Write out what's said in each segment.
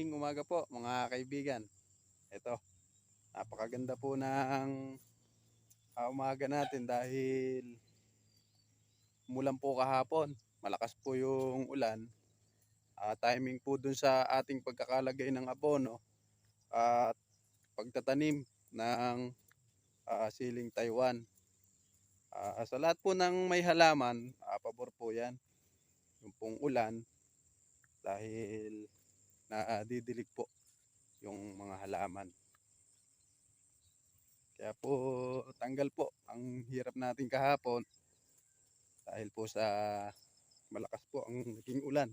umaga po mga kaibigan. Ito, napakaganda po ng ah, umaga natin dahil umulan po kahapon. Malakas po yung ulan. Ah, timing po dun sa ating pagkakalagay ng abono at pagtatanim ng ah, siling Taiwan. Ah, sa lahat po ng may halaman, ah, pabor po yan. Yung pong ulan dahil nadidilig po yung mga halaman. Kaya po tanggal po ang hirap natin kahapon dahil po sa malakas po ang naging ulan.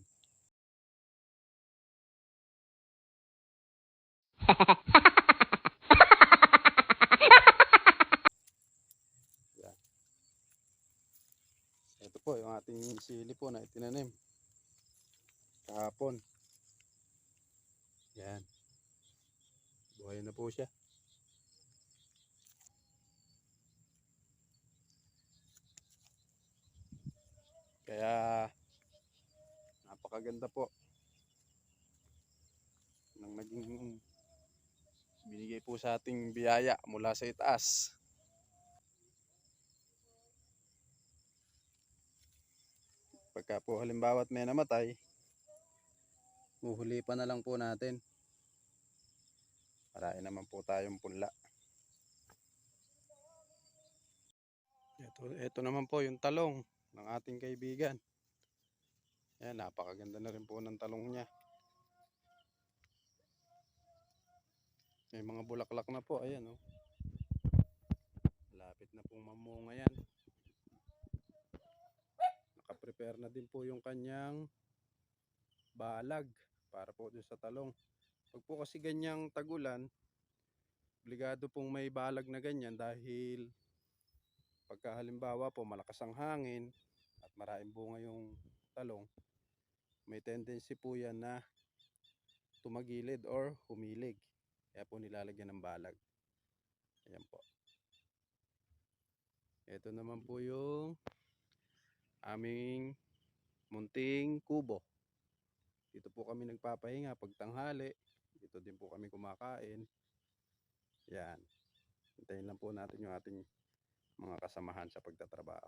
Yan. Ito po yung ating sili po na itinanim kahapon. Yan. Buhay na po siya. Kaya napakaganda po ng naging binigay po sa ating biyaya mula sa itaas. Pagka po halimbawa may namatay, Huhuli pa na lang po natin. Marami naman po tayong punla. Ito, ito naman po yung talong ng ating kaibigan. Ayan, napakaganda na rin po ng talong niya. May mga bulaklak na po, ayan oh. Lapit na pong mamunga yan. Nakaprepare na din po yung kanyang balag para po dun sa talong. Pag po kasi ganyang tagulan, obligado pong may balag na ganyan dahil pagka halimbawa po malakas ang hangin at maraming bunga yung talong, may tendency po yan na tumagilid or humilig. Kaya po nilalagyan ng balag. Ayan po. Ito naman po yung aming munting kubo. Dito po kami nagpapahinga pag tanghali. Dito din po kami kumakain. Yan. Hintayin lang po natin yung ating mga kasamahan sa pagtatrabaho.